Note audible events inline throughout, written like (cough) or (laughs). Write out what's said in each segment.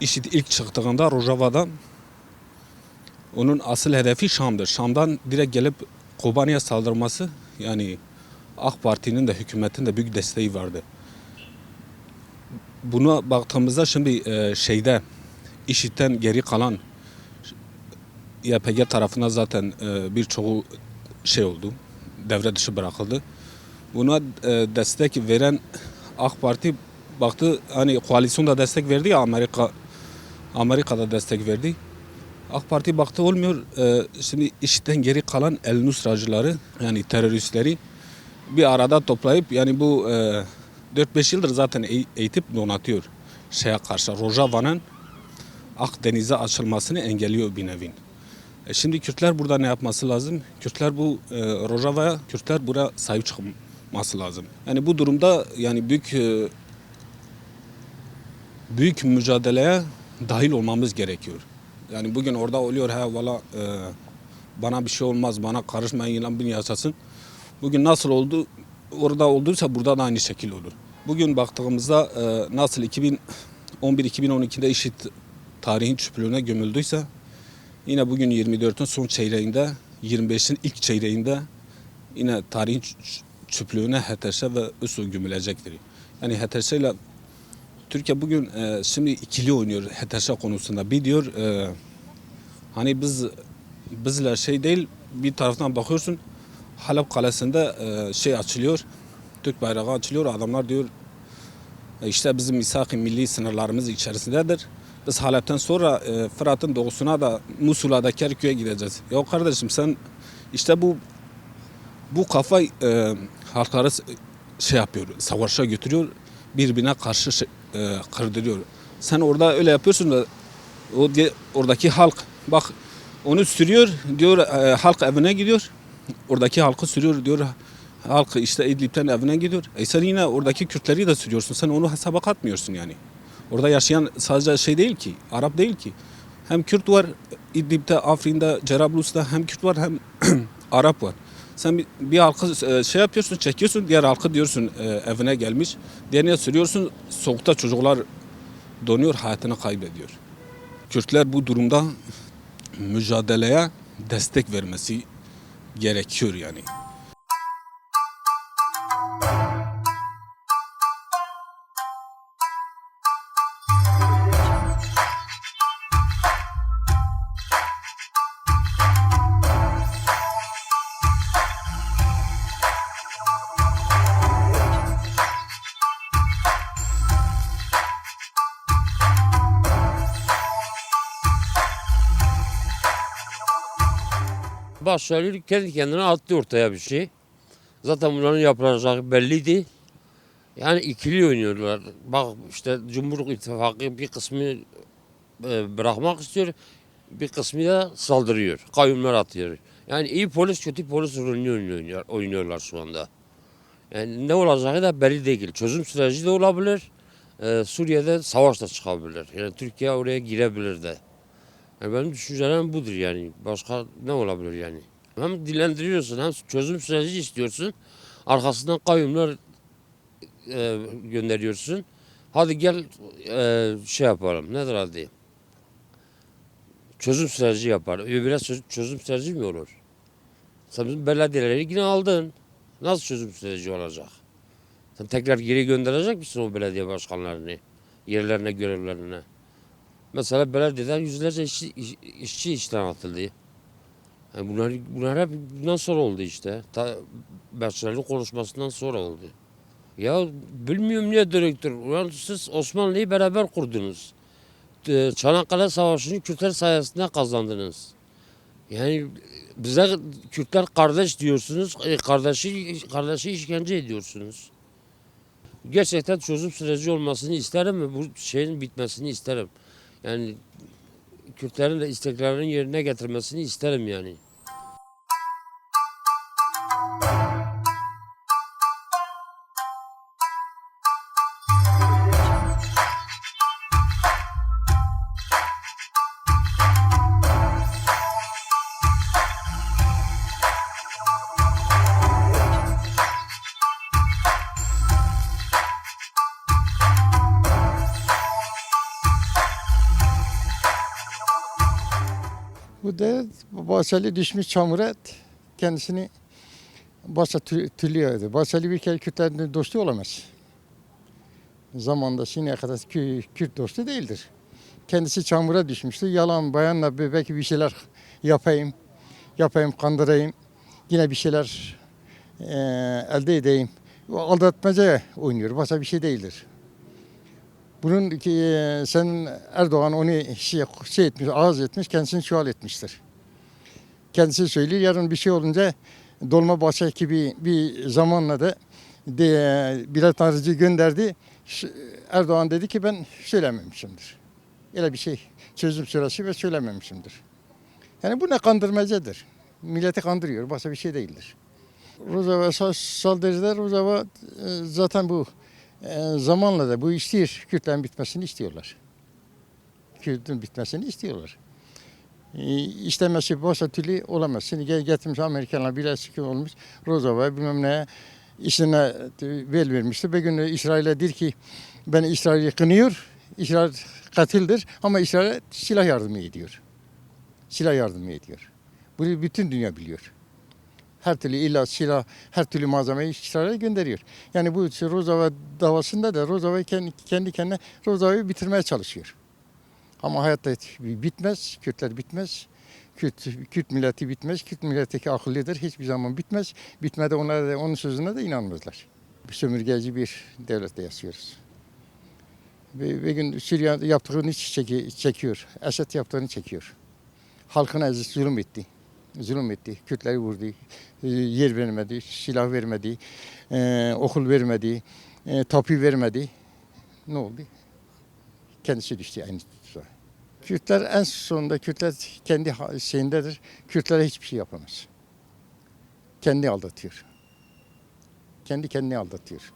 IŞİD ilk çıktığında Rojava'da onun asıl hedefi Şam'dır. Şam'dan direkt gelip Kobani'ye saldırması yani AK Parti'nin de hükümetin de büyük desteği vardı. Buna baktığımızda şimdi e, şeyde IŞİD'den geri kalan YPG tarafına zaten e, birçoğu şey oldu. Devre dışı bırakıldı. Buna e, destek veren AK Parti baktı hani koalisyonda destek verdi ya Amerika Amerika'da destek verdi. AK Parti baktı olmuyor. E, şimdi işten geri kalan El Nusracıları yani teröristleri bir arada toplayıp yani bu e, 4-5 yıldır zaten eğ- eğitip donatıyor şeye karşı. Rojava'nın Akdeniz'e açılmasını engelliyor bir nevin. E şimdi Kürtler burada ne yapması lazım? Kürtler bu e, Rojava'ya, Kürtler buraya sahip çıkması lazım. Yani bu durumda yani büyük e, büyük mücadeleye dahil olmamız gerekiyor. Yani bugün orada oluyor ha valla e, bana bir şey olmaz, bana karışmayın yılan bin yaşasın. Bugün nasıl oldu? Orada olduysa burada da aynı şekil olur. Bugün baktığımızda e, nasıl 2011-2012'de IŞİD tarihin çöplüğüne gömüldüyse yine bugün 24'ün son çeyreğinde 25'in ilk çeyreğinde yine tarihin çöplüğüne HTŞ ve ISO gömülecektir. Yani HTŞ ile Türkiye bugün e, şimdi ikili oynuyor HTŞ konusunda. Bir diyor e, hani biz bizler şey değil bir taraftan bakıyorsun Halep Kalesi'nde e, şey açılıyor. Türk bayrağı açılıyor. Adamlar diyor e, işte bizim misak-ı milli sınırlarımız içerisindedir. Biz Halep'ten sonra e, Fırat'ın doğusuna da Musul'a da Kerkük'e gideceğiz. Ya kardeşim sen işte bu bu kafa e, halkları şey yapıyor, savaşa götürüyor, birbirine karşı şey, e, kırdırıyor. Sen orada öyle yapıyorsun da o oradaki halk bak onu sürüyor diyor e, halk evine gidiyor. Oradaki halkı sürüyor diyor halk işte İdlib'den evine gidiyor. E sen yine oradaki Kürtleri de sürüyorsun. Sen onu hesaba katmıyorsun yani. Orada yaşayan sadece şey değil ki, Arap değil ki. Hem Kürt var İdlib'de, Afrin'de, Cerablus'ta hem Kürt var hem (clears throat) Arap var. Sen bir, bir halkı e, şey yapıyorsun, çekiyorsun, diğer halkı diyorsun e, evine gelmiş. Diğerine sürüyorsun, soğukta çocuklar donuyor, hayatını kaybediyor. Kürtler bu durumda mücadeleye destek vermesi gerekiyor yani. Başarılı kendi kendine attı ortaya bir şey. Zaten bunların yapılacağı belliydi. Yani ikili oynuyorlar. Bak işte Cumhur İttifakı bir kısmı e, bırakmak istiyor. Bir kısmı da saldırıyor. Kayyumlar atıyor. Yani iyi polis kötü polis rolünü oynuyor, oynuyorlar şu anda. Yani ne olacağı da belli değil. Çözüm süreci de olabilir. Ee, Suriye'de savaş da çıkabilir. Yani Türkiye oraya girebilir de. Yani benim düşüncelerim budur yani. Başka ne olabilir yani? Hem dilendiriyorsun hem çözüm süreci istiyorsun. Arkasından kayyumlar e, gönderiyorsun. Hadi gel e, şey yapalım. Nedir adı? Çözüm süreci yapar. Öbürüne çözüm süreci mi olur? Sen bizim belediyeleri yine aldın. Nasıl çözüm süreci olacak? Sen tekrar geri gönderecek misin o belediye başkanlarını? Yerlerine, görevlerine? Mesela belediyeden yüzlerce işçi, iş- işçi işten atıldı. Yani bunlar, bunlar hep bundan sonra oldu işte. Ta Bahçeli'nin konuşmasından sonra oldu. Ya bilmiyorum niye direktör. Ulan siz Osmanlı'yı beraber kurdunuz. Çanakkale Savaşı'nı Kürtler sayesinde kazandınız. Yani bize Kürtler kardeş diyorsunuz. e, Kardeşi, kardeşi işkence ediyorsunuz. Gerçekten çözüm süreci olmasını isterim ve bu şeyin bitmesini isterim. Yani Kürtlerin de isteklerinin yerine getirmesini isterim yani. Baseli düşmüş çamura kendisini başa tü- tülüyordu. Baseli bir kere Kürtlerin dostu olamaz. Zamanda şimdiye kadar Kü- Kürt dostu değildir. Kendisi çamura düşmüştü. Yalan bayanla belki bir şeyler yapayım, yapayım, kandırayım. Yine bir şeyler eee, elde edeyim. Aldatmaca oynuyor. Başka bir şey değildir. Bunun ki sen Erdoğan onu şey, şey etmiş, ağız etmiş, kendisini çuval etmiştir. Kendisi söylüyor. Yarın bir şey olunca Dolmabahçe gibi bir zamanla da de, Bilal Tanrıcı gönderdi. Erdoğan dedi ki ben söylememişimdir. Öyle bir şey çözüm süresi ve söylememişimdir. Yani bu ne kandırmacadır. Milleti kandırıyor. Başka bir şey değildir. Rojava sa- saldırıda Rojava e, zaten bu e, zamanla da bu istiyor. Kürtlerin bitmesini istiyorlar. Kürt'ün bitmesini istiyorlar. E, istemesi başka türlü olamaz. Şimdi gel getirmiş Amerikanlar sıkı olmuş. Rojava bilmem ne işine vel vermişti. Bir gün İsrail'e der ki ben İsrail'i kınıyor. İsrail katildir ama İsrail'e silah yardımı ediyor. Silah yardımı ediyor. Bunu bütün dünya biliyor. Her türlü ilaç, silah, her türlü malzemeyi İsrail'e gönderiyor. Yani bu Rojava davasında da Rojava kendi kendine Rojava'yı bitirmeye çalışıyor. Ama hayatta bitmez, Kürtler bitmez. Kürt, Kürt milleti bitmez. Kürt milleti akıllıdır. Hiçbir zaman bitmez. Bitmede onlar da onun sözüne de inanmazlar. Sömürgeci bir devlette yaşıyoruz. Bir, bir gün Suriye yaptığını çeki, çekiyor. Esed yaptığını çekiyor. Halkına zulüm etti. Zulüm etti. Kürtleri vurdu. e, Yer vermedi, silah vermedi, e, okul vermedi, e, tapu vermedi. Ne oldu? Kendisi düştü aynı. Kürtler en sonunda Kürtler kendi şeyindedir. Kürtlere hiçbir şey yapamaz. Kendi aldatıyor. Kendi kendini aldatıyor.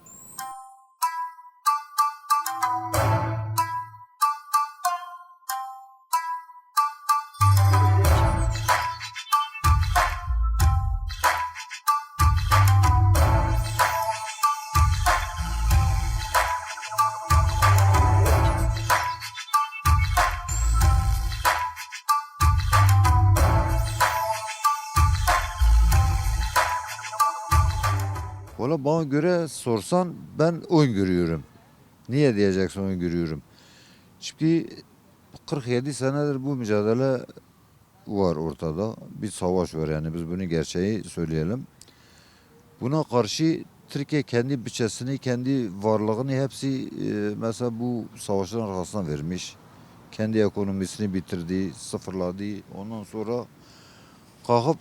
Valla bana göre sorsan ben oyun görüyorum. Niye diyeceksin oyun görüyorum? Çünkü 47 senedir bu mücadele var ortada. Bir savaş var yani biz bunu gerçeği söyleyelim. Buna karşı Türkiye kendi bütçesini, kendi varlığını hepsi e, mesela bu savaşların arkasına vermiş. Kendi ekonomisini bitirdi, sıfırladı. Ondan sonra kalkıp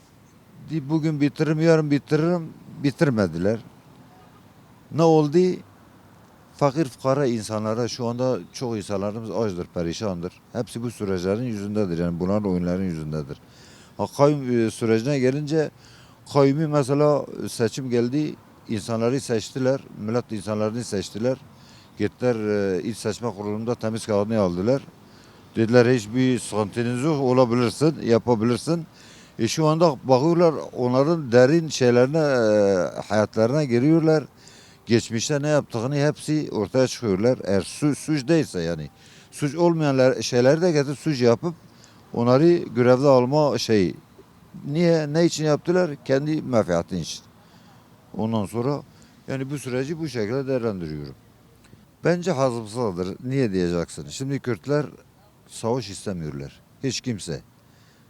"Di bugün bitiririm, yarın bitiririm bitirmediler. Ne oldu? Fakir fukara insanlara şu anda çok insanlarımız açdır, perişandır. Hepsi bu süreçlerin yüzündedir. Yani bunların oyunların yüzündedir. Ha, kayyum e, sürecine gelince kayyumi mesela seçim geldi. insanları seçtiler. Millet insanlarını seçtiler. Gittiler e, il seçme kurulunda temiz kağıdını aldılar. Dediler hiçbir sıkıntınız yok olabilirsin, yapabilirsin. E şu anda bakıyorlar onların derin şeylerine, e, hayatlarına giriyorlar. Geçmişte ne yaptığını hepsi ortaya çıkıyorlar. Eğer su, suç değilse yani. Suç olmayan şeyleri de getirip suç yapıp onları görevde alma şeyi. Niye, ne için yaptılar? Kendi menfaati için. Ondan sonra yani bu süreci bu şekilde değerlendiriyorum. Bence hazımsızdır. Niye diyeceksin? Şimdi Kürtler savaş istemiyorlar. Hiç kimse.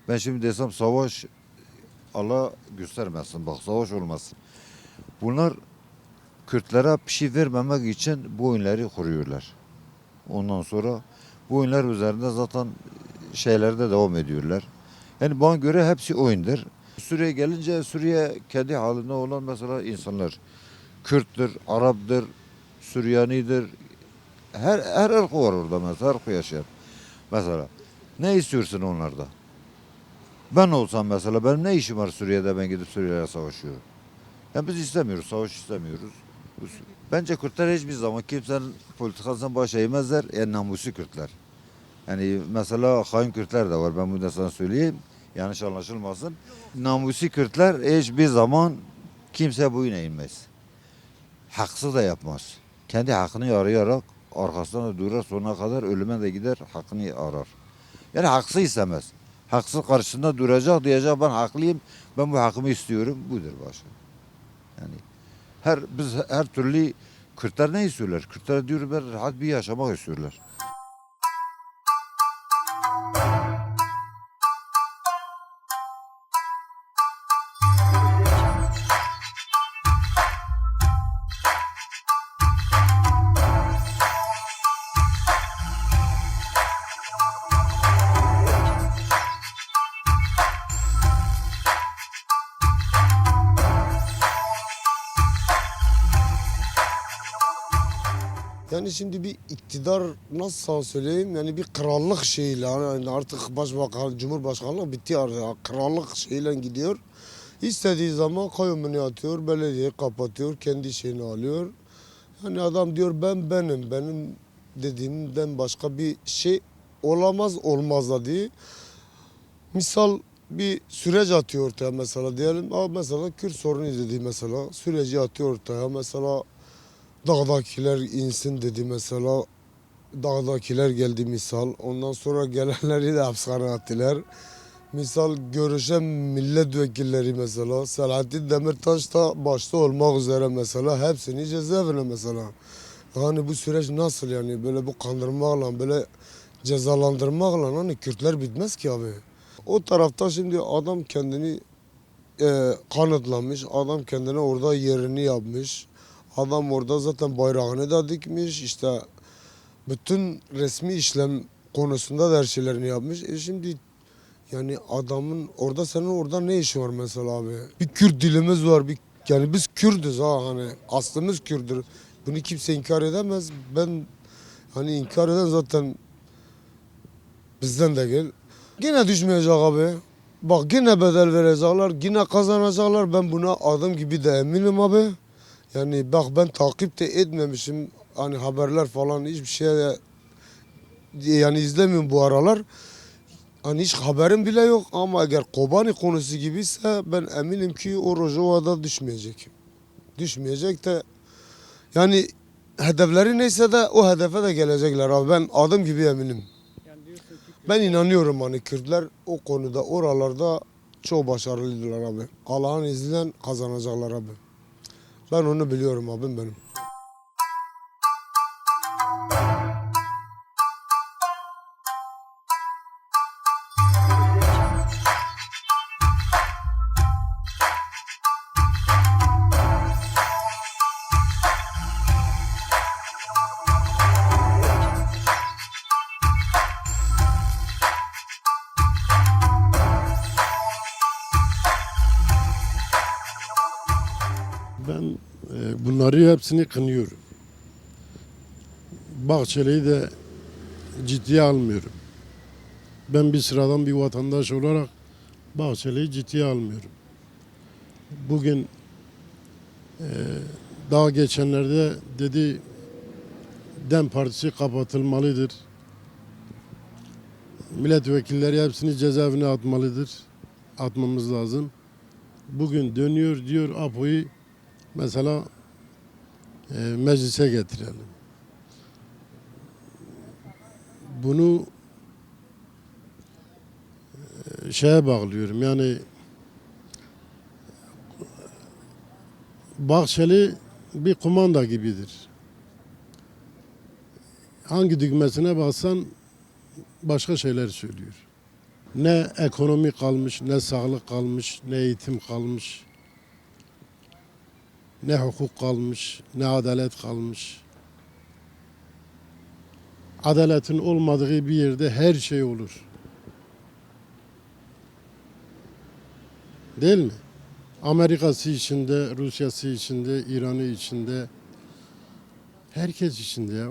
Ben şimdi desem savaş Allah göstermesin bak savaş olmasın. Bunlar Kürtlere bir şey vermemek için bu oyunları kuruyorlar. Ondan sonra bu oyunlar üzerinde zaten şeylerde devam ediyorlar. Yani bana göre hepsi oyundur. Suriye gelince Suriye kendi halinde olan mesela insanlar Kürttür, Arap'tır, Süryanidir. Her her ırk var orada mesela, ırk yaşayan. Mesela ne istiyorsun onlarda? Ben olsam mesela benim ne işim var Suriye'de ben gidip Suriye'ye savaşıyorum. Yani biz istemiyoruz, savaş istemiyoruz. Bence Kürtler hiçbir zaman kimsenin politikasından baş eğmezler. En namuslu Kürtler. Yani mesela hain Kürtler de var ben bunu da sana söyleyeyim. Yanlış anlaşılmasın. Namuslu Kürtler hiçbir zaman kimse boyun eğmez. Haksız da yapmaz. Kendi hakkını arayarak arkasından da durar sonuna kadar ölüme de gider hakkını arar. Yani haksız istemez. haksız karşısında duracak diyecek ben haklıyım. Ben bu hakkımı istiyorum. Budur başka. Yani her biz her türlü Kürtler ne istiyorlar? Kürtler diyor ben rahat bir yaşamak istiyorlar. Yani şimdi bir iktidar nasıl sana söyleyeyim yani bir krallık şeyiyle yani artık başbakan, cumhurbaşkanlığı bitti artık krallık şeyle gidiyor. İstediği zaman kayyumunu atıyor, belediyeyi kapatıyor, kendi şeyini alıyor. Yani adam diyor ben benim, benim dediğimden başka bir şey olamaz olmaz da. Misal bir süreç atıyor ortaya mesela diyelim. Aa, mesela Kürt sorunu dedi mesela. Süreci atıyor ortaya mesela dağdakiler insin dedi mesela. Dağdakiler geldi misal. Ondan sonra gelenleri de hapishaneye attılar. Misal görüşen milletvekilleri mesela. Selahattin Demirtaş da başta olmak üzere mesela. Hepsini cezaevine mesela. Yani bu süreç nasıl yani böyle bu kandırmakla böyle cezalandırmakla hani Kürtler bitmez ki abi. O tarafta şimdi adam kendini e, kanıtlamış. Adam kendine orada yerini yapmış. Adam orada zaten bayrağını da dikmiş. işte bütün resmi işlem konusunda da her şeylerini yapmış. E şimdi yani adamın orada senin orada ne işi var mesela abi? Bir Kürt dilimiz var. Bir, yani biz Kürdüz ha hani aslımız Kürdür. Bunu kimse inkar edemez. Ben hani inkar eden zaten bizden de gel. Yine düşmeyecek abi. Bak yine bedel verecekler, yine kazanacaklar. Ben buna adım gibi de eminim abi. Yani bak ben takip de etmemişim. Hani haberler falan hiçbir şey yani izlemiyorum bu aralar. Hani hiç haberim bile yok ama eğer Kobani konusu gibiyse ben eminim ki o Rojava'da düşmeyecek. Düşmeyecek de yani hedefleri neyse de o hedefe de gelecekler abi. Ben adım gibi eminim. Ben inanıyorum hani Kürtler o konuda oralarda çok başarılılar abi. Allah'ın izniyle kazanacaklar abi. Ben onu biliyorum abim benim. Hepsini kınıyorum. Bahçeli'yi de ciddiye almıyorum. Ben bir sıradan bir vatandaş olarak Bahçeli'yi ciddiye almıyorum. Bugün e, daha geçenlerde dedi Dem Partisi kapatılmalıdır. Milletvekilleri hepsini cezaevine atmalıdır. Atmamız lazım. Bugün dönüyor diyor Apo'yu mesela e, meclise getirelim. Bunu e, şeye bağlıyorum yani Bahçeli bir kumanda gibidir. Hangi düğmesine bassan başka şeyler söylüyor. Ne ekonomi kalmış, ne sağlık kalmış, ne eğitim kalmış ne hukuk kalmış, ne adalet kalmış. Adaletin olmadığı bir yerde her şey olur. Değil mi? Amerika'sı içinde, Rusya'sı içinde, İran'ı içinde, herkes içinde ya.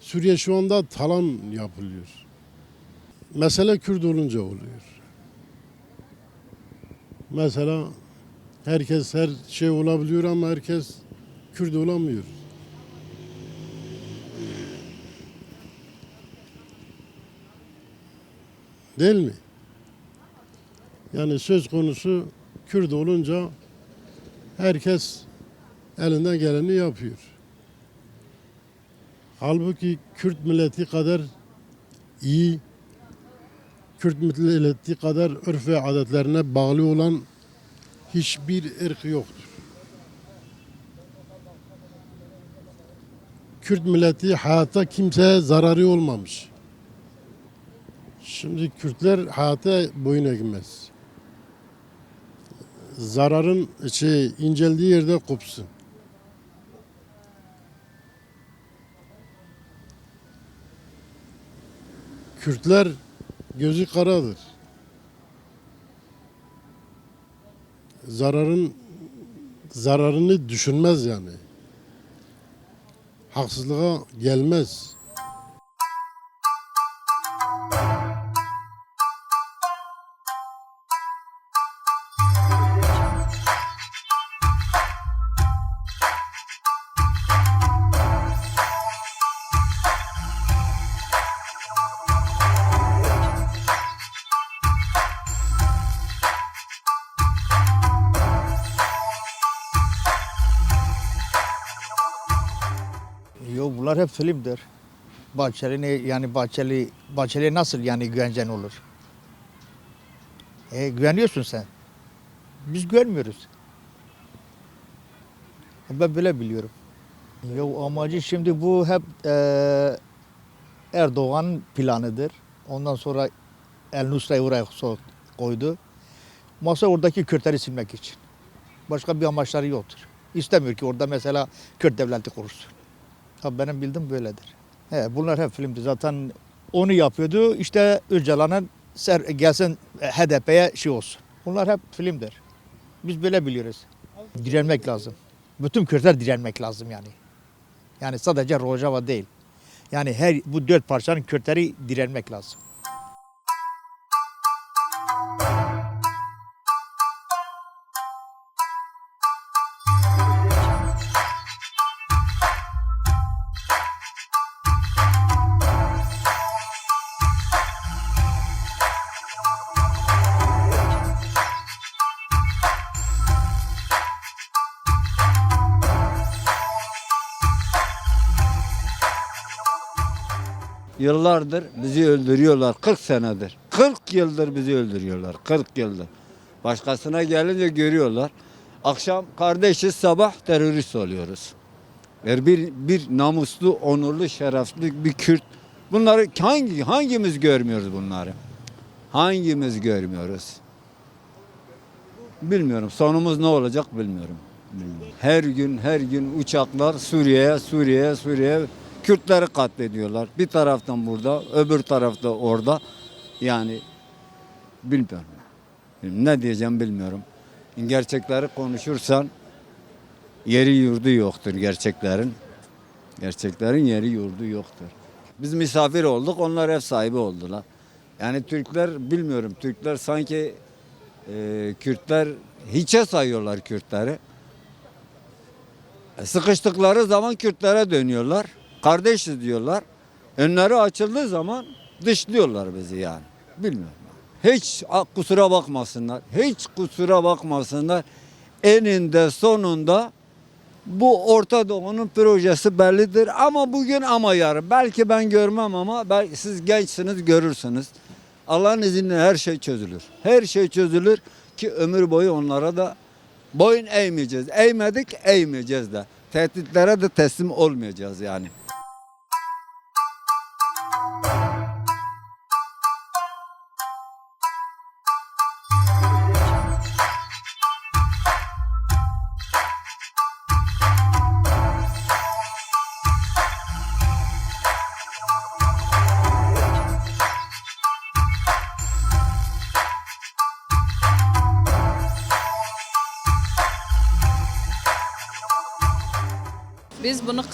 Suriye şu anda talan yapılıyor. Mesele Kürt olunca oluyor. Mesela Herkes her şey olabiliyor ama herkes Kürt olamıyor. Değil mi? Yani söz konusu Kürt olunca herkes elinden geleni yapıyor. Halbuki Kürt milleti kadar iyi, Kürt milleti kadar örf ve adetlerine bağlı olan hiçbir ırk yoktur. Kürt milleti hayata kimseye zararı olmamış. Şimdi Kürtler hayata boyun eğmez. Zararın şey inceldiği yerde kopsun. Kürtler gözü karadır. Zararın zararını düşünmez yani. Haksızlığa gelmez. Bunlar hep filmdir. Bahçeli ne yani Bahçeli Bahçeli nasıl yani güvencen olur? E, güveniyorsun sen. Biz güvenmiyoruz. Ben böyle biliyorum. Yok amacı şimdi bu hep eee Erdoğan'ın planıdır. Ondan sonra El Nusra'yı oraya koydu. Masa oradaki Kürtleri silmek için. Başka bir amaçları yoktur. İstemiyor ki orada mesela Kürt devleti kurulsun. Ha, benim bildiğim böyledir. He, bunlar hep filmdi. Zaten onu yapıyordu. İşte Öcalan'ın ser, gelsin e, HDP'ye şey olsun. Bunlar hep filmdir. Biz böyle biliyoruz. Direnmek lazım. Bütün Kürtler direnmek lazım yani. Yani sadece Rojava değil. Yani her bu dört parçanın Kürtleri direnmek lazım. Yıllardır bizi öldürüyorlar. 40 senedir. 40 yıldır bizi öldürüyorlar. 40 yıldır. Başkasına gelince görüyorlar. Akşam kardeşiz, sabah terörist oluyoruz. Eğer bir, bir namuslu, onurlu, şerefli bir Kürt bunları hangi hangimiz görmüyoruz bunları? Hangimiz görmüyoruz? Bilmiyorum. Sonumuz ne olacak bilmiyorum. bilmiyorum. Her gün her gün uçaklar Suriye'ye, Suriye'ye, Suriye'ye Kürtleri katlediyorlar. Bir taraftan burada, öbür tarafta orada. Yani bilmiyorum. Ne diyeceğim bilmiyorum. Gerçekleri konuşursan yeri yurdu yoktur gerçeklerin. Gerçeklerin yeri yurdu yoktur. Biz misafir olduk, onlar ev sahibi oldular. Yani Türkler bilmiyorum. Türkler sanki e, Kürtler hiçe sayıyorlar Kürtleri. E, Sıkıştıkları zaman Kürtlere dönüyorlar. Kardeşiz diyorlar. Önleri açıldığı zaman dışlıyorlar bizi yani. Bilmiyorum. Hiç kusura bakmasınlar. Hiç kusura bakmasınlar. Eninde sonunda bu Orta Doğu'nun projesi bellidir ama bugün ama yarın. Belki ben görmem ama belki siz gençsiniz görürsünüz. Allah'ın izniyle her şey çözülür. Her şey çözülür ki ömür boyu onlara da boyun eğmeyeceğiz. Eğmedik eğmeyeceğiz de. Tehditlere de teslim olmayacağız yani.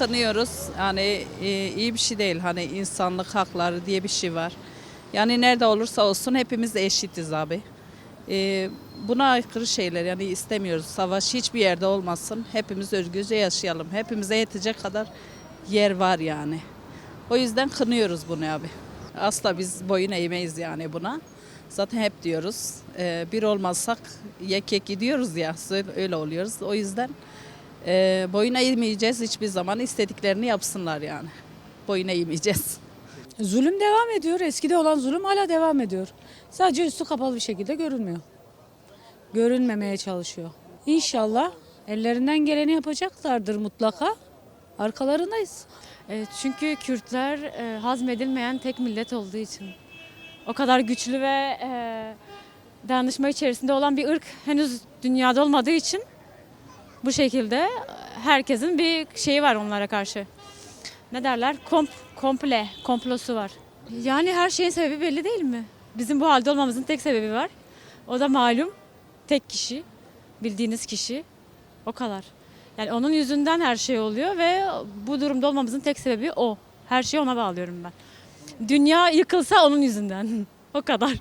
Kınıyoruz. Yani e, iyi bir şey değil. Hani insanlık hakları diye bir şey var. Yani nerede olursa olsun hepimiz eşitiz abi. E, buna aykırı şeyler yani istemiyoruz. Savaş hiçbir yerde olmasın. Hepimiz özgürce yaşayalım. Hepimize yetecek kadar yer var yani. O yüzden kınıyoruz bunu abi. Asla biz boyun eğmeyiz yani buna. Zaten hep diyoruz. e, bir olmazsak yekek gidiyoruz ya. Öyle oluyoruz. O yüzden e, boyun eğmeyeceğiz hiçbir zaman. istediklerini yapsınlar yani. Boyun eğmeyeceğiz. Zulüm devam ediyor. Eskide olan zulüm hala devam ediyor. Sadece üstü kapalı bir şekilde görünmüyor. Görünmemeye çalışıyor. İnşallah ellerinden geleni yapacaklardır mutlaka. Arkalarındayız. E, çünkü Kürtler e, hazmedilmeyen tek millet olduğu için. O kadar güçlü ve e, dayanışma içerisinde olan bir ırk henüz dünyada olmadığı için bu şekilde herkesin bir şeyi var onlara karşı. Ne derler? Komp, komple, komplosu var. Yani her şeyin sebebi belli değil mi? Bizim bu halde olmamızın tek sebebi var. O da malum tek kişi, bildiğiniz kişi. O kadar. Yani onun yüzünden her şey oluyor ve bu durumda olmamızın tek sebebi o. Her şeyi ona bağlıyorum ben. Dünya yıkılsa onun yüzünden. (laughs) o kadar.